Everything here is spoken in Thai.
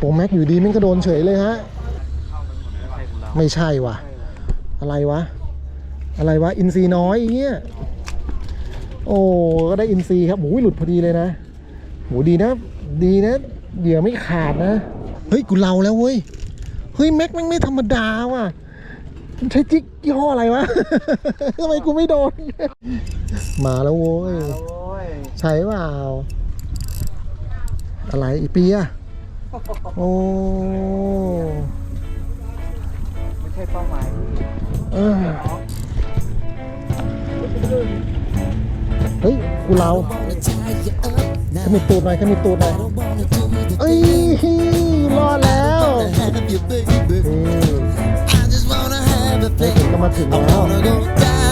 โปรแม็กอยู่ดีมันก็โดนเฉยเลยฮะ ไม่ใช่ว่ะ อะไรวะ อะไรวะ อินซีน้อยอย่างเงี้ย โอ้ ก็ได้อินซีครับโอ้ยหลุดพอดีเลยนะโหดีนะ ดีนะเหยื่อไม่ขาดนะ เฮ้ย กูเราแล้วเว้ย เฮ้ย แม็กแม่งไม่ธรรมดาว่ะมันใช้จิกยี่ห้ออะไรวะ ทำไมกูไม่โดน มาแล้วโว้ยโอ้ยใช่เปล่า อะไรอีเปีย โอ้ ไม่ใช่เป้าหมายเออ เฮ้ย กูเราขมิดตูดหน่อยขมิดตูดหน่อยเอ้ยรอดแล้วนี่ I just wanna have a ใน thing. ถึงก็มาถึง I แล้ว wanna go down